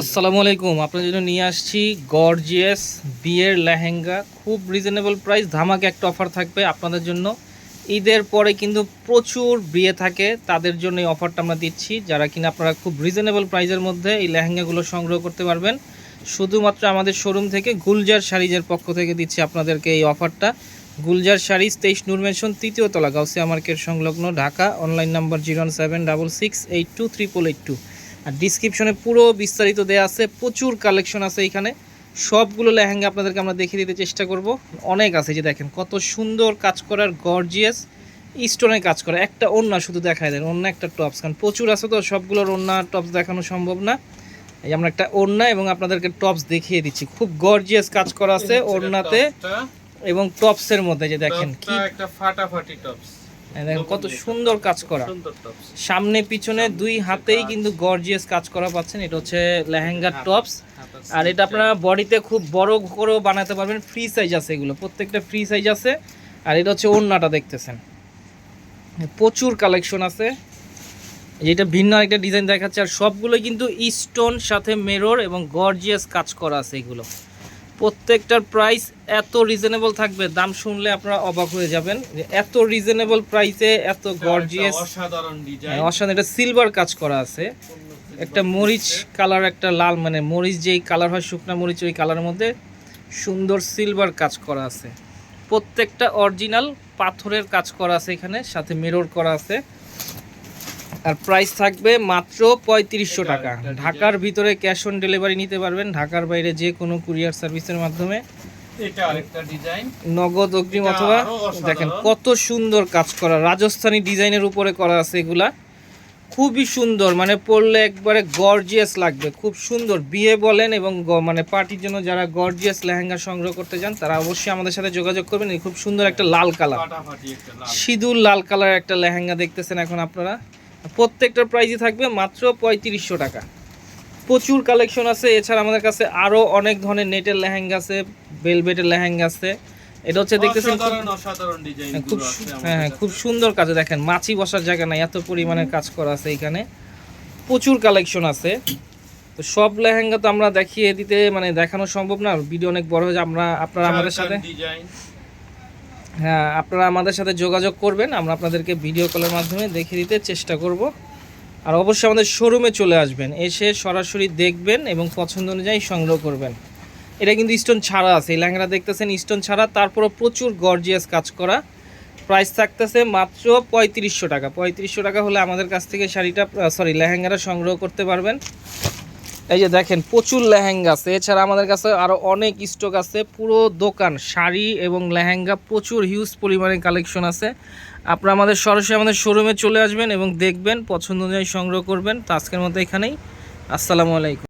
আসসালামু আলাইকুম। আপনার জন্য নিয়ে আসছি গর্জিয়াস বিয়ের লেহেঙ্গা। খুব রিজনেবল প্রাইস ধামাকে একটা অফার থাকবে আপনাদের জন্য। ঈদের পরে কিন্তু প্রচুর বিয়ে থাকে, তাদের জন্য এই অফারটা আমরা দিচ্ছি। যারা কিনা আপনারা খুব রিজনেবল প্রাইসের মধ্যে এই লেহেঙ্গাগুলো সংগ্রহ করতে পারবেন। শুধুমাত্র আমাদের শোরুম থেকে গুলজার শাড়িজের পক্ষ থেকে দিচ্ছি আপনাদেরকে এই অফারটা গুলজার শাড়িজ তেইশ নুরমেনশন তৃতীয় তলা, গাউসিয়া মার্কেট সংলগ্ন, Dhaka. Online number zero seven double six eight two triple eight two আর ডিসক্রিপশনে পুরো বিস্তারিত দেওয়া আছে প্রচুর কালেকশন আছে এখানে। সবগুলো লেহেঙ্গা আপনাদেরকে আমরা দেখিয়ে দিতে চেষ্টা করব। অনেক আছে যে দেখেন কত সুন্দর কাজ করার গর্জিয়াস স্টোনে কাজ করা। একটা ওন্না শুধু দেখায় দেন অন্য একটা টপস কারণ প্রচুর আছে তো সবগুলোর ওন্না টপস দেখানো সম্ভব না। এই আমরা একটা ওন্না এবং আপনাদেরকে টপস দেখিয়ে দিচ্ছি। খুব গর্জিয়াস কাজ করা আছে ওন্নাতে এবং টপসের মধ্যে যে দেখেন কি একটা ফাটাফাটি টপস দেখেন কত সুন্দর কাজ করা। সামনে পিছনে দুই হাতেই কিন্তু গর্জিয়াস কাজ করা পাচ্ছেন। এটা হচ্ছে লেহেঙ্গার টপস আর এটা আপনারা বডিতে খুব বড় করেও বানাতে পারবেন। ফ্রি সাইজ আছে এগুলো। প্রত্যেকটা ফ্রি সাইজ আছে। আর এটা হচ্ছে ওড়নাটা দেখতেছেন। প্রচুর কালেকশন আছে। যেটা ভিন্ন একটা ডিজাইন দেখাচ্ছে। আর সবগুলোই কিন্তু স্টোন সাথে মেরর এবং গর্জিয়াস কাজ করা আছে এগুলো। প্রত্যেকটার প্রাইস এত রিজনেবল থাকবে। দাম শুনলে আপনারা অবাক হয়ে যাবেন এত রিজনেবল প্রাইসে এত গর্জিয়াস অসাধারণ ডিজাইন হ্যাঁ, অসাধারণ। এটা সিলভার কাজ করা আছে। একটা মরিচ কালার একটা লাল মানে মরিচ যেই কালার হয় শুকনা মরিচ ওই কালারের মধ্যে সুন্দর সিলভার কাজ করা আছে। প্রত্যেকটা অরিজিনাল পাথরের কাজ করা আছে এখানে সাথে মিরর করা আছে। আর প্রাইস থাকবে মাত্র পঁয়ত্রিশশো টাকা। ঢাকার ভিতরে ক্যাশ অন ডেলিভারি নিতে পারবেন। ঢাকার বাইরে যে কোনো কুরিয়ার সার্ভিসের মাধ্যমে। নগদ অগ্রিম অথবা দেখেন কত সুন্দর কাজ করা। রাজস্থানী ডিজাইনের উপরে করা আছে এগুলা। খুবই সুন্দর মানে পরলে একবারে গর্জিয়াস লাগবে। খুব সুন্দর। বিয়ে বলেন এবং মানে পার্টির জন্য যারা গর্জিয়াস লেহেঙ্গা সংগ্রহ করতে চান তারা অবশ্যই আমাদের সাথে যোগাযোগ করবেন। খুব সুন্দর একটা লাল কালার। সিঁদুর লাল কালার একটা লেহেঙ্গা দেখতেছেন এখন আপনারা। প্রত্যেকটার প্রাইসই থাকবে মাত্র পঁয়ত্রিশশো টাকা। প্রচুর কালেকশন আছে এছাড়া আমাদের কাছে আরও অনেক ধরনের নেটের লেহেঙ্গা আছে বেলভেটের লেহেঙ্গা আছে। এটা হচ্ছে দেখতেছেন খুব- হ্যাঁ, হ্যাঁ হ্যাঁ খুব সুন্দর কাজে। দেখেন মাছি বসার জায়গা নাই এত পরিমাণের কাজ করা আছে এখানে। প্রচুর কালেকশন আছে। তো সব লেহেঙ্গা তো আমরা দেখিয়ে দিতে মানে দেখানো সম্ভব না। ভিডিও অনেক বড় হয়ে যায় আমরা আপনারা আমাদের সাথে ডিজাইন হ্যাঁ আপনারা আমাদের সাথে যোগাযোগ করবেন, আমরা আপনাদেরকে ভিডিও কলের মাধ্যমে দেখিয়ে দিতে চেষ্টা করব। আর অবশ্যই আমাদের শোরুমে চলে আসবেন, এসে সরাসরি দেখবেন এবং পছন্দ অনুযায়ী সংগ্রহ করবেন। এটা কিন্তু স্টোন ছাড়া আছে, এই লেহেঙ্গাটা দেখতেছেন স্টোন ছাড়া, তারপরও প্রচুর গর্জিয়াস কাজ করা। প্রাইস থাকতেছে মাত্র পঁয়ত্রিশশো টাকা পঁয়ত্রিশশো টাকা হলে আমাদের কাছ থেকে শাড়িটা সরি লেহেঙ্গাটা সংগ্রহ করতে পারবেন। এই যে দেখেন, প্রচুর লেহেঙ্গা আছে। এছাড়া আমাদের কাছে আরও অনেক স্টক আছে। পুরো দোকান, শাড়ি এবং লেহেঙ্গা প্রচুর হিউজ পরিমাণে কালেকশন আছে। আপনারা আমাদের সরাসরি আমাদের শোরুমে চলে আসবেন এবং দেখবেন, পছন্দ অনুযায়ী সংগ্রহ করবেন। তো আজকের মতো এখানেই। আসসালামু আলাইকুম।